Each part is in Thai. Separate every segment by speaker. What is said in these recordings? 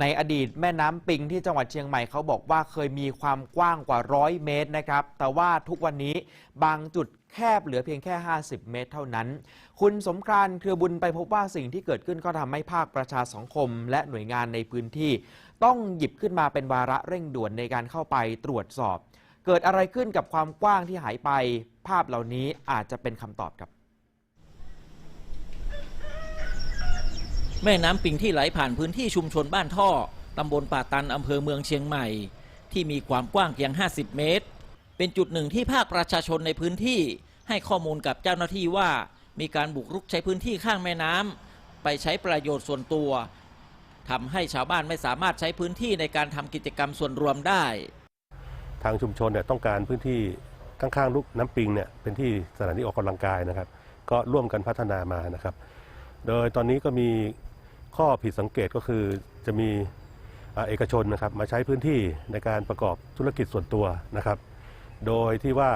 Speaker 1: ในอดีตแม่น้ำปิงที่จังหวัดเชียงใหม่เขาบอกว่าเคยมีความกว้างกว่าร้อยเมตรนะครับ แต่ว่าทุกวันนี้บางจุดแคบเหลือเพียงแค่ 50 เมตรเท่านั้น คุณสมครานเครือบุญไปพบว่าสิ่งที่เกิดขึ้นก็ทำให้ภาคประชาสังคม และหน่วยงานในพื้นที่ ต้องหยิบขึ้นมาเป็นวาระเร่งด่วนในการเข้าไปตรวจสอบ เกิดอะไรขึ้นกับความกว้างที่หายไป ภาพเหล่านี้อาจจะเป็นคำตอบครับ
Speaker 2: แม่น้ำปิงที่ไหลผ่านพื้นที่ชุมชนบ้านท่อ ตำบลป่าตัน อำเภอเมืองเชียงใหม่ ที่มีความกว้างเพียง 50 เมตร เป็นจุดหนึ่งที่ภาคประชาชนในพื้นที่ ให้ข้อมูลกับเจ้าหน้าที่ว่า มีการบุกรุกใช้พื้นที่ข้างแม่น้ำไปใช้ประโยชน์ส่วนตัวทำให้ชาวบ้านไม่สามารถใช้พื้นที่ในการทำกิจกรรมส่วนรวมได้
Speaker 3: ทางชุมชนเนี่ยต้องการพื้นที่ข้างๆลูกน้ำปิงเนี่ยเป็นที่สถานที่ออกกำลังกายนะครับ ก็ร่วมกันพัฒนามานะครับ โดยตอนนี้ก็มีข้อผิดสังเกตก็คือจะมีเอกชนนะครับมาใช้พื้นที่ในการประกอบธุรกิจส่วนตัวนะครับ โดยที่ว่า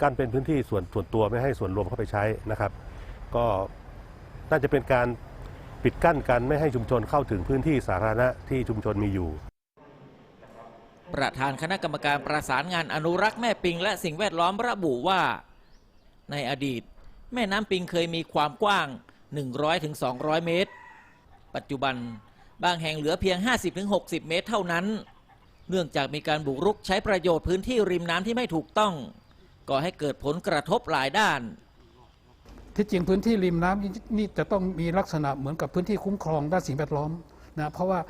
Speaker 3: กั้นเป็นพื้นที่ส่วนส่วนตัวไม่ให้ส่วนรวมเข้าไปใช้นะครับ ก็น่าจะเป็นการปิดกั้นกันไม่ให้ชุมชนเข้าถึงพื้นที่สาธารณะที่ชุมชนมีอยู่
Speaker 2: ประธานคณะกรรมการประสานงานอนุรักษ์แม่ปิง และสิ่งแวดล้อมระบุว่า ในอดีต แม่น้ำปิงเคยมีความกว้าง 100-200 เมตร ปัจจุบันบางแห่งเหลือเพียง 50-60 เมตรเท่านั้น เนื่องจากมีการบุกรุกใช้ประโยชน์พื้นที่ริมน้ำที่ไม่ถูกต้องก่อให้เกิดผลกระทบหลายด้าน
Speaker 4: ที่จริงพื้นที่ริมน้ำนี่จะต้องมีลักษณะเหมือนกับพื้นที่คุ้มครองด้านสิ่งแวดล้อมนะเพราะว่า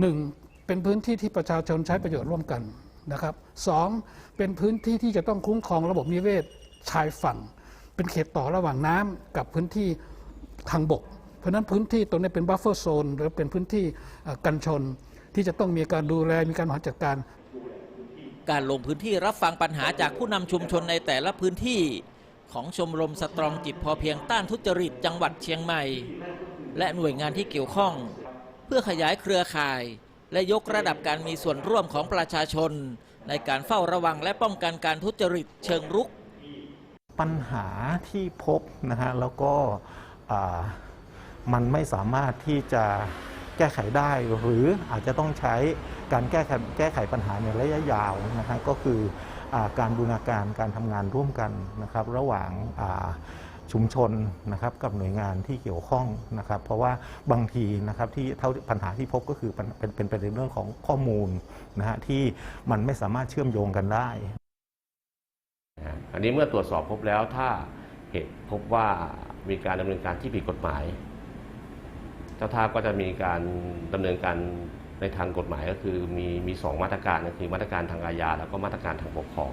Speaker 4: หนึ่งเป็นพื้นที่ที่ประชาชนใช้ประโยชน์ร่วมกันนะครับสองเป็นพื้นที่ที่จะต้องคุ้มครองระบบนิเวศชายฝั่ง เป็นเขตต่อระหว่างน้ำกับพื้นที่ ทางบก เพราะฉะนั้นพื้นที่ตรงนี้เป็นบัฟเฟอร์โซนหรือเป็นพื้นที่อ่ากันชน ที่จะต้องมีการดูแลมีการบริหารจัดการ
Speaker 2: การลงพื้นที่รับฟังปัญหาจากผู้นำชุมชนในแต่ละพื้นที่ของชมรมสตรองจิตพอเพียงต้านทุจริตจังหวัดเชียงใหม่ และหน่วยงานที่เกี่ยวข้อง เพื่อขยายเครือข่าย และยกระดับการมีส่วนร่วมของประชาชน ในการเฝ้าระวังและป้องกันการทุจริตเชิงรุก
Speaker 5: ปัญหาที่พบนะฮะแล้วก็อ่า มันไม่สามารถที่จะแก้ไขได้หรืออาจจะต้องใช้การแก้ไขแก้ไขปัญหาในระยะยาวนะฮะก็คืออการบูรณาการการทำงานร่วมกันนะครับ ระหว่างาชุมชนนะครับกับหน่วยงานที่เกี่ยวข้องนะครับ เพราะว่าบางทีนะครับที่เท่าปัญหาที่พบก็คือเป็นเป็นเป็นประเด็นเรื่องของข้อมูลนะฮะที่มันไม่สามารถเชื่อมโยงกันได้
Speaker 6: นะฮะอันนี้เมื่อตรวจสอบพบแล้วถ้าเหตุพบว่า มีการดำเนินการที่ผิดกฎหมาย เจ้าท่าก็จะมีการดำเนินการในทางกฎหมายก็คือมีมีสองมาตรการก็คือมาตรการทางอาญาแล้วก็มาตรการทางปกครอง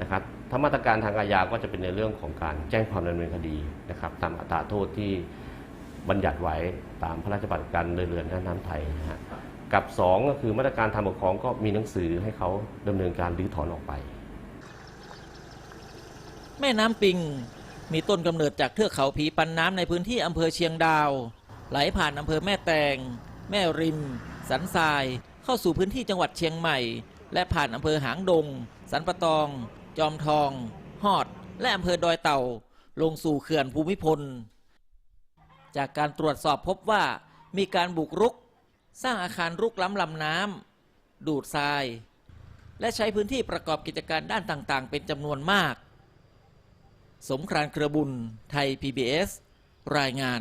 Speaker 6: นะครับถ้ามาตรการทางอาญาก็จะเป็นในเรื่องของการแจ้งความดำเนินคดีนะครับ ตามอัตราโทษที่บัญญัติไว้ตามพระราชบัญญัติการเดินเรือนน้ำไทยนะฮะกับสองก็คือมาตรการทางปกครองก็มีหนังสือให้เขาดำเนินการรื้อถอนออกไป
Speaker 2: แม่น้ำปิง มีต้นกำเนิดจากเทือกเขาผีปันน้ำในพื้นที่อำเภอเชียงดาว ไหลผ่านอำเภอแม่แตง แม่ริม สันทราย เข้าสู่พื้นที่จังหวัดเชียงใหม่ และผ่านอำเภอหางดง สันปะตอง จอมทอง ฮอด และอำเภอดอยเต่า ลงสู่เขื่อนภูมิพล จากการตรวจสอบพบว่ามีการบุกรุก สร้างอาคารรุกล้ำลำน้ำดูดทราย และใช้พื้นที่ประกอบกิจการด้านต่างๆ เป็นจำนวนมาก สมครานเครือบุญไทย PBS รายงาน